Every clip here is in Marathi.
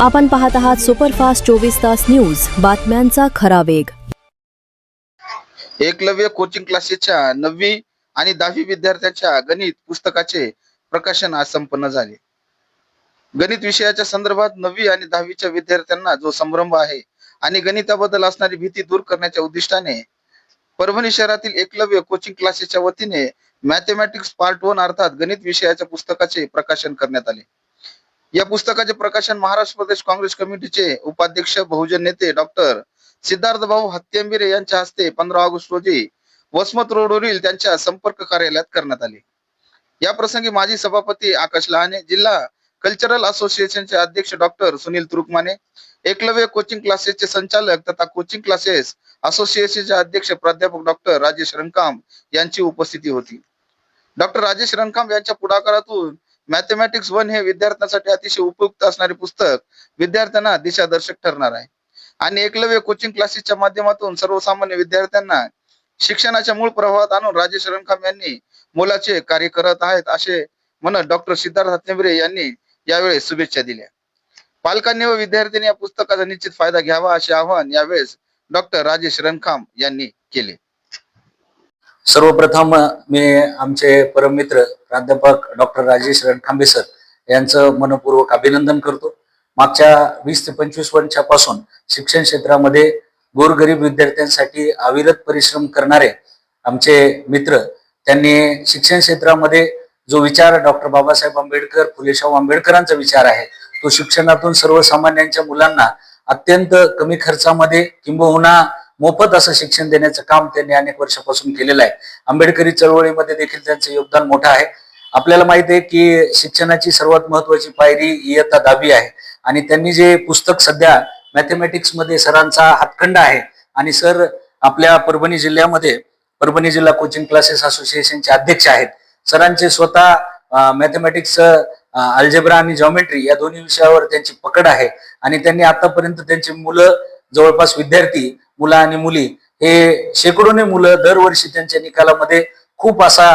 आपण पाहत आहात सुपरफास्ट चोवीस तास न्यूज. बातम्यांचा खरा वेग. एकलव्य कोचिंग क्लासेसच्या नववी आणि दहावी विद्यार्थ्यांच्या गणित पुस्तकाचे प्रकाशन आज संपन्न झाले. गणित विषयाच्या संदर्भात नववी आणि दहावीच्या विद्यार्थ्यांना जो संभ्रम आहे आणि गणिताबद्दल असणारी भीती दूर करण्याच्या उद्दिष्टाने परभणी शहरातील एकलव्य कोचिंग क्लासेसच्या वतीने मॅथेमॅटिक्स पार्ट वन अर्थात गणित विषयाच्या पुस्तकाचे प्रकाशन करण्यात आले. या पुस्तकाचे प्रकाशन महाराष्ट्र प्रदेश काँग्रेस कमिटीचे उपाध्यक्ष बहुजन नेते डॉक्टर सिद्धार्थ भाऊ हत्यंबिरे यांच्या हस्ते पंधरा ऑगस्ट रोजी वसमत रोडवरील त्यांच्या संपर्क कार्यालयात करण्यात आले. या प्रसंगी माजी सभापती आकाश लहाने जिल्हा कल्चरल असोसिएशनचे अध्यक्ष डॉक्टर सुनील तुरुकमाने एकलव्य कोचिंग क्लासेसचे संचालक तथा कोचिंग क्लासेस असोसिएशनचे अध्यक्ष प्राध्यापक डॉक्टर राजेश रंकाम यांची उपस्थिती होती. डॉक्टर राजेश रंकाम यांच्या पुढाकारातून मॅथमॅटिक्स वन हे विद्यार्थ्यांसाठी अतिशय उपयुक्त असणारे पुस्तक विद्यार्थ्यांना दिशादर्शक ठरणार आहे. आणि एकलव्य कोचिंग क्लासेसच्या माध्यमातून सर्वसामान्य विद्यार्थ्यांना शिक्षणाच्या मूळ प्रवाहात आणून राजेश रणखाम यांनी मोलाचे कार्य करत आहेत असे म्हणत डॉक्टर सिद्धार्थ हत्नेबरे यांनी यावेळी शुभेच्छा दिल्या. पालकांनी व विद्यार्थ्यांनी या पुस्तकाचा निश्चित फायदा घ्यावा असे आवाहन यावेळेस डॉक्टर राजेश रणखाम यांनी केले. सर्वप्रथम मी आमचे परममित्र प्राध्यापक डॉक्टर राजेश रणखांबे सर यांचं मनपूर्वक अभिनंदन करतो. मागच्या वीस ते पंचवीस वर्षापासून शिक्षण क्षेत्रामध्ये गोरगरीब विद्यार्थ्यांसाठी अविरत परिश्रम करणारे आमचे मित्र त्यांनी शिक्षण क्षेत्रामध्ये जो विचार डॉक्टर बाबासाहेब आंबेडकर फुलेशाहू आंबेडकरांचा विचार आहे तो शिक्षणातून सर्वसामान्यांच्या मुलांना अत्यंत कमी खर्चामध्ये किंबहुना मोफत असं शिक्षण देण्याचं काम त्यांनी अनेक वर्षापासून केलेलं आहे. आंबेडकरी चळवळीमध्ये देखील त्यांचं योगदान मोठं आहे. आपल्याला माहिती आहे की शिक्षणाची सर्वात महत्वाची पायरी इयत्ता दहावी आहे. आणि त्यांनी जे पुस्तक सध्या मॅथमॅटिक्समध्ये सरांचा हातखंड आहे आणि सर आपल्या परभणी जिल्ह्यामध्ये परभणी जिल्हा कोचिंग क्लासेस असोसिएशनचे अध्यक्ष आहेत. सरांचे स्वतः मॅथमॅटिक्स अल्जेब्रा आणि जॉमेट्री या दोन्ही विषयावर त्यांची पकड आहे. आणि त्यांनी आतापर्यंत त्यांची मुलं जवळपास विद्यार्थी मुलं आणि मुली हे शेकडोने मुलं दरवर्षी त्यांच्या निकालामध्ये खूप असा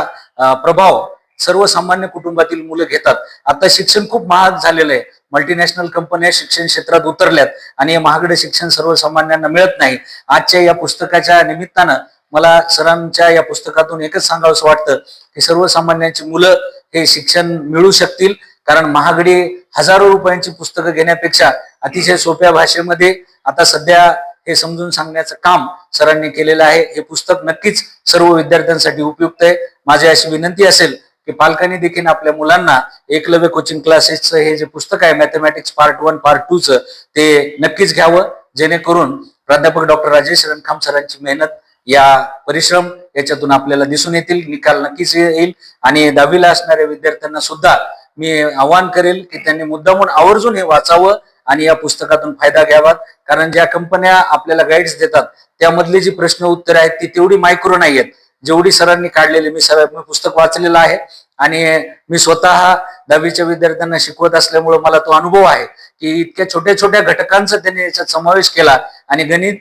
प्रभाव सर्वसामान्य कुटुंबातील मुलं घेतात. आता शिक्षण खूप महाग झालेलं आहे. मल्टीनॅशनल कंपन्या शिक्षण क्षेत्रात उतरल्यात आणि हे महागडे शिक्षण सर्वसामान्यांना मिळत नाही. आजच्या या पुस्तकाच्या निमित्तानं मला सरांच्या या पुस्तकातून एकच सांगावंसं वाटतं की सर्वसामान्यांची मुलं हे शिक्षण मिळू शकतील. कारण महागडी हजारो रुपयांची पुस्तकं घेण्यापेक्षा अतिशय सोप्या भाषेमध्ये आता सध्या हे समजून सांगण्याचं काम सरांनी केलेलं आहे. हे पुस्तक नक्कीच सर्व विद्यार्थ्यांसाठी उपयुक्त आहे. माझी अशी विनंती असेल की पालकांनी देखील आपल्या मुलांना एकलव्य कोचिंग क्लासेसचं हे जे पुस्तक आहे mathematics part one part two च ते नक्कीच घ्यावं. जेणेकरून प्राध्यापक डॉक्टर राजेश रणखाम सरांची मेहनत या परिश्रम याच्यातून आपल्याला दिसून येतील निकाल नक्कीच येईल. आणि दहावीला असणाऱ्या विद्यार्थ्यांना सुद्धा मी आवाहन करेल की त्यांनी मुद्दामून आवर्जून हे वाचावं. आणि या पुस्तकातून फायदा घ्यावा कारण ज्या कंपन्या आपल्याला गाईड्स देतात त्यामधले जी प्रश्न उत्तरे आहेत ती तेवढी मायक्रो नाही आहेत. जेवढी सरांनी काढलेली मी सर मी पुस्तक वाचलेलं आहे. आणि मी स्वतः दहावीच्या विद्यार्थ्यांना शिकवत असल्यामुळे मला तो अनुभव आहे की इतक्या छोट्या छोट्या घटकांचा त्यांनी याच्यात समावेश केला. आणि गणित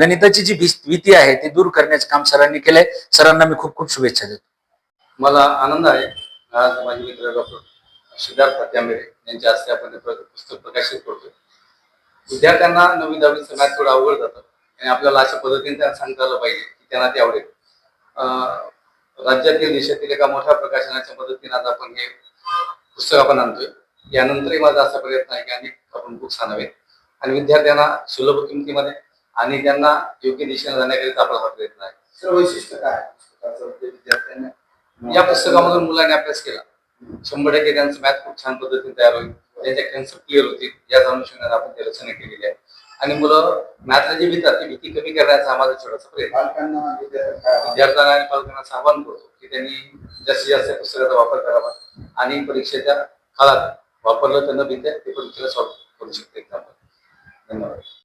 गणिताची जी भीती आहे ती दूर करण्याचं काम सरांनी केलंय. सरांना मी खूप खूप शुभेच्छा देतो. मला आनंद आहे. आज माझे मित्र डॉक्टर सिद्धार्थ हत्यामेरे यांच्या हस्ते आपण पुस्तक प्रकाशित करतोय. विद्यार्थ्यांना नवी दहावीचं मॅथ थोडं अवघड जातं. आणि आपल्याला अशा पद्धतीने त्यांना सांगता आलं पाहिजे की त्यांना ते आवडेल. अं, राज्यातील देशातील एका मोठ्या प्रकाशनाच्या मदतीने आज आपण हे पुस्तक आपण आणतोय. यानंतरही माझा असा प्रयत्न आहे की अनेक आपण बुक्स आणावे. आणि विद्यार्थ्यांना सुलभ किमतीमध्ये आणि त्यांना योग्य दिशेने जाण्याकरिता आपला हा प्रयत्न आहे. सर वैशिष्ट्य काय या पुस्तकामधून मुलांनी अभ्यास केला. शंभर टक्के त्यांचं मॅथ खूप छान पद्धतीने तयार होईल. त्यांच्या कन्सेप्ट क्लिअर होतील. याच अनुषंगाने आपण ती रचना केलेली आहे. आणि मुलं मॅथला जी भीतात ती भीती कमी करण्याचा माझा छोटासा प्रयत्न विद्यार्थ्यांना आणि पालकांना आवाहन करतो की त्यांनी जास्तीत जास्त पुस्तकाचा वापर करावा. आणि परीक्षेच्या काळात वापरलं त्यांना विद्या ते परीक्षेला सॉल्व्ह करू शकते धन्यवाद.